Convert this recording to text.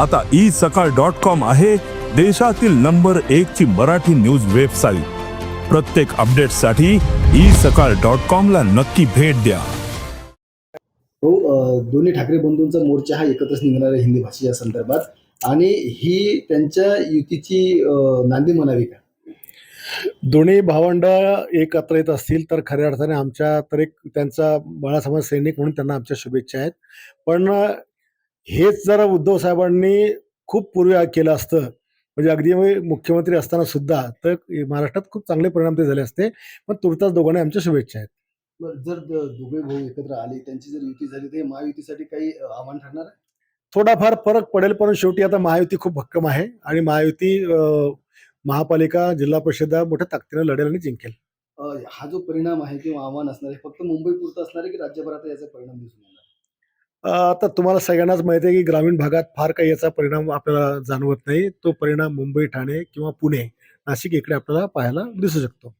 आता ई सकाळ dot com आहे देशातील नंबर एक ची मराठी न्यूज वेबसाईट. प्रत्येक अपडेटसाठी ई सकाळ डॉट कॉम ला नक्की भेट द्या. हो दोन्ही ठाकरे बंधूंचा मोर्चा हा एकत्रच निघणार आहे हिंदी भाषेच्या संदर्भात. आणि ही त्यांच्या युतीची नांदी म्हणावी का? दोन्ही भावंड एकत्र येत असतील तर खऱ्या अर्थाने आमच्या तर एक त्यांचा बाळासाहेब सैनिक म्हणून त्यांना आमच्या शुभेच्छा आहेत. पण हेच जर उद्धव साहेबांनी खूप पूर्वी केलं असतं. म्हणजे अगदी मुख्यमंत्री असताना सुद्धा तर महाराष्ट्रात खूप चांगले परिणाम ते झाले असते. पण तुर्तास दोघांना आमच्या शुभेच्छा आहेत. जर दोघे भाऊ एकत्र आले त्यांची जर युती झाली तर महायुतीसाठी काही आव्हान ठरणार आहे? थोडाफार फरक पडेल पण शेवटी आता महायुती खूप भक्कम आहे आणि महायुती महापालिका जिल्हा परिषदा मोठ्या ताकदीने लढेल आणि जिंकेल. हा जो परिणाम आहे किंवा आव्हान असणार आहे फक्त मुंबई पुरतं असणार आहे की राज्यभरात याचा परिणाम दिसून येणार आता तुम्हाला सगळ्यांनाच माहिती आहे की ग्रामीण भागात फार काही याचा परिणाम आपल्याला जाणवत नाही. तो परिणाम मुंबई ठाणे किंवा पुणे नाशिक इकडे आपल्याला पाहायला दिसू शकतो.